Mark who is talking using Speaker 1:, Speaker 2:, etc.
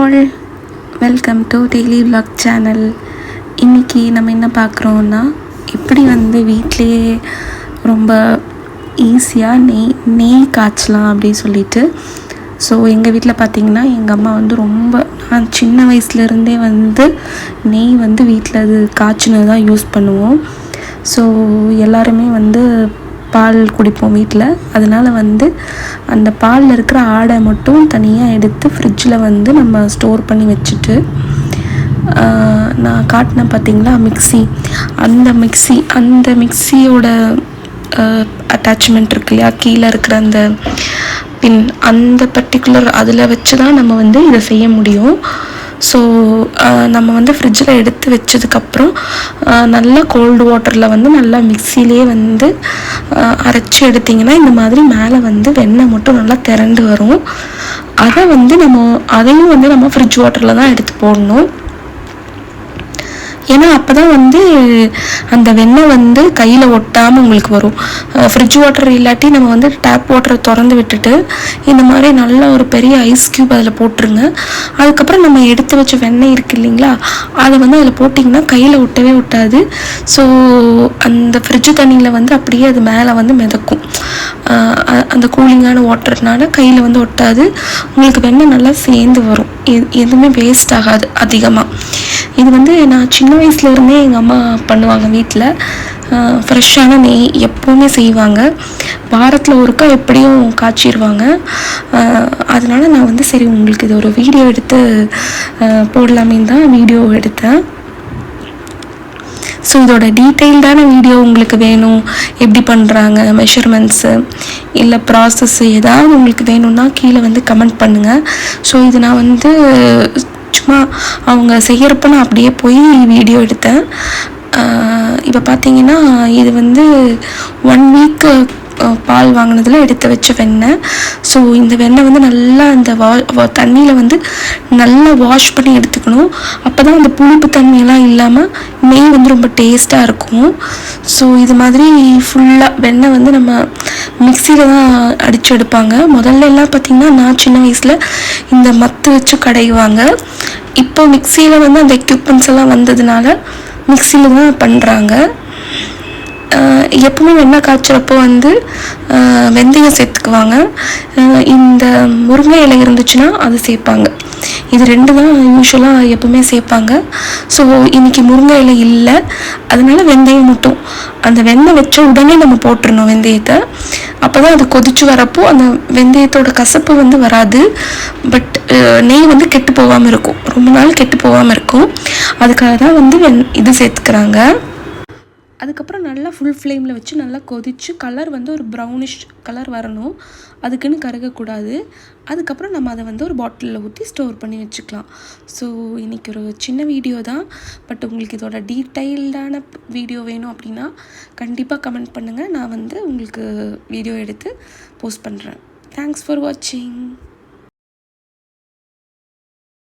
Speaker 1: All welcome to daily vlog channel இன்றைக்கி நம்ம என்ன பார்க்குறோன்னா எப்படி வந்து வீட்டிலையே ரொம்ப ஈஸியாக நெய் நெய் காய்ச்சலாம் அப்படின்னு சொல்லிட்டு. ஸோ எங்கள் வீட்டில் பார்த்தீங்கன்னா எங்கள் அம்மா வந்து ரொம்ப நான் சின்ன வயசுலேருந்தே வந்து நெய் வந்து வீட்டில் அது காய்ச்சினது தான் யூஸ் பண்ணுவோம். ஸோ எல்லாருமே வந்து பால் குடிப்போம் வீட்டில் அதனால் வந்து அந்த பாலில் இருக்கிற ஆடை மட்டும் தனியாக எடுத்து ஃப்ரிட்ஜில் வந்து நம்ம ஸ்டோர் பண்ணி வச்சுட்டு நான் காட்டினேன் பார்த்தீங்களா மிக்ஸி. அந்த மிக்ஸி அந்த மிக்ஸியோட அட்டாச்மெண்ட் இருக்கு இல்லையா கீழே இருக்கிற அந்த பின் அந்த பர்டிகுலர் அதில் வச்சு தான் நம்ம வந்து இதை செய்ய முடியும். ஸோ நம்ம வந்து ஃப்ரிட்ஜில் எடுத்து வச்சதுக்கப்புறம் நல்லா கோல்டு வாட்டரில் வந்து நல்லா மிக்சிலே வந்து அரைச்சி எடுத்திங்கன்னா இந்த மாதிரி மேலே வந்து வெண்ணெய் மட்டும் நல்லா திரண்டு வரும். அதை வந்து நம்ம அதையும் வந்து நம்ம ஃப்ரிட்ஜ் வாட்டரில் தான் எடுத்து போடணும். ஏன்னா அப்போ தான் வந்து அந்த வெண்ணெய் வந்து கையில் ஒட்டாமல் உங்களுக்கு வரும். ஃப்ரிட்ஜ் வாட்டர் இல்லாட்டி நம்ம வந்து டேப் வாட்டரை திறந்து விட்டுட்டு இந்த மாதிரி நல்ல ஒரு பெரிய ஐஸ் க்யூப் அதில் போட்டுருங்க. அதுக்கப்புறம் நம்ம எடுத்து வச்ச வெண்ணெய் இருக்கு இல்லைங்களா அதை வந்து அதில் போட்டிங்கன்னா கையில் ஒட்டவே ஒட்டாது. ஸோ அந்த ஃப்ரிட்ஜ் தண்ணியில் வந்து அப்படியே அது மேலே வந்து மிதக்கும். அந்த கூலிங்கான வாட்டர்னால கையில் வந்து ஒட்டாது. உங்களுக்கு வெண்ணெய் நல்லா சேர்ந்து வரும். எ- எதுவுமே வேஸ்ட் ஆகாது அதிகமாக இது வந்து நான் சின்ன வயசுலேருந்தே எங்கள் அம்மா பண்ணுவாங்க வீட்டில் ஃப்ரெஷ்ஷான நெய் எப்போவுமே செய்வாங்க. வாரத்தில் ஒருக்கா எப்படியும் காய்ச்சிடுவாங்க அதனால் அதனால நான் வந்து சரி உங்களுக்கு இது ஒரு வீடியோ எடுத்து போடலாமே தான் வீடியோ எடுத்தேன். ஸோ இதோட டீட்டெயில்டான வீடியோ உங்களுக்கு வேணும்? எப்படி பண்ணுறாங்க மெஷர்மெண்ட்ஸு இல்லை ப்ராசஸ்ஸு ஏதாவது உங்களுக்கு வேணும்னா கீழே வந்து கமெண்ட் பண்ணுங்கள் ஸோ இது நான் வந்து சும்மா அவங்க செய்கிறப்ப நான் அப்படியே போய் வீடியோ எடுத்தேன். இப்போ பார்த்தீங்கன்னா இது வந்து ஒன் வீக்கு பால் வாங்கினதில் எடுத்து வச்ச வெண்ணெய் ஸோ இந்த வெண்ணெய் வந்து நல்லா அந்த வா தண்ணியில் வந்து நல்லா வாஷ் பண்ணி எடுத்துக்கணும். அப்போ தான் அந்த புளிப்பு தண்ணியெல்லாம் இல்லாமல் நெய் வந்து ரொம்ப டேஸ்ட்டாக இருக்கும். ஸோ இது மாதிரி ஃபுல்லாக வெண்ணெய் வந்து நம்ம மிக்சியில் தான் அடித்து எடுப்பாங்க. முதல்ல எல்லாம் பார்த்திங்கன்னா நான் சின்ன வயசில் இந்த மத்து வச்சு கடைவாங்க. இப்போ மிக்சியில் வந்து அந்த எக்யூப்மெண்ட்ஸ் எல்லாம் வந்ததுனால மிக்சியில் தான் பண்ணுறாங்க எப்பவுமே வெண்ணெய் காய்ச்சறப்போ வந்து வெந்தயம் சேர்த்துக்குவாங்க. இந்த முருங்கை இலை இருந்துச்சுன்னா அது சேர்ப்பாங்க. இது ரெண்டு தான் யூஸ்வலாக எப்பவுமே சேர்ப்பாங்க. ஸோ இன்னைக்கு முருங்கை இலை இல்லை. அதனால வெந்தயம் மட்டும். அந்த வெண்ணெய் வச்ச உடனே நம்ம போட்டுருணும் வெந்தயத்தை. அப்போ தான் அது கொதிச்சு வரப்போ அந்த வெந்தயத்தோட கசப்பு வந்து வராது. பட் நெய் வந்து கெட்டு போகாமல் இருக்கும். ரொம்ப நாள் கெட்டு போகாமல் இருக்கும். அதுக்காக தான் வந்து வெண் இது சேர்த்துக்கிறாங்க. அதுக்கப்புறம் நல்லா ஃபுல் ஃப்ளேமில் வச்சு நல்லா கொதித்து கலர் வந்து ஒரு ப்ரௌனிஷ் கலர் வரணும். அதுக்குன்னு கருகக்கூடாது. அதுக்கப்புறம் நம்ம அதை வந்து ஒரு பாட்டிலில் ஊற்றி ஸ்டோர் பண்ணி வச்சுக்கலாம். ஸோ இன்றைக்கி ஒரு சின்ன வீடியோ தான். பட் உங்களுக்கு இதோட டீட்டெயில்டான வீடியோ வேணும் அப்படின்னா கண்டிப்பாக கமெண்ட் பண்ணுங்கள் நான் வந்து உங்களுக்கு வீடியோ எடுத்து போஸ்ட் பண்ணுறேன் தேங்க்ஸ் ஃபார் வாட்சிங்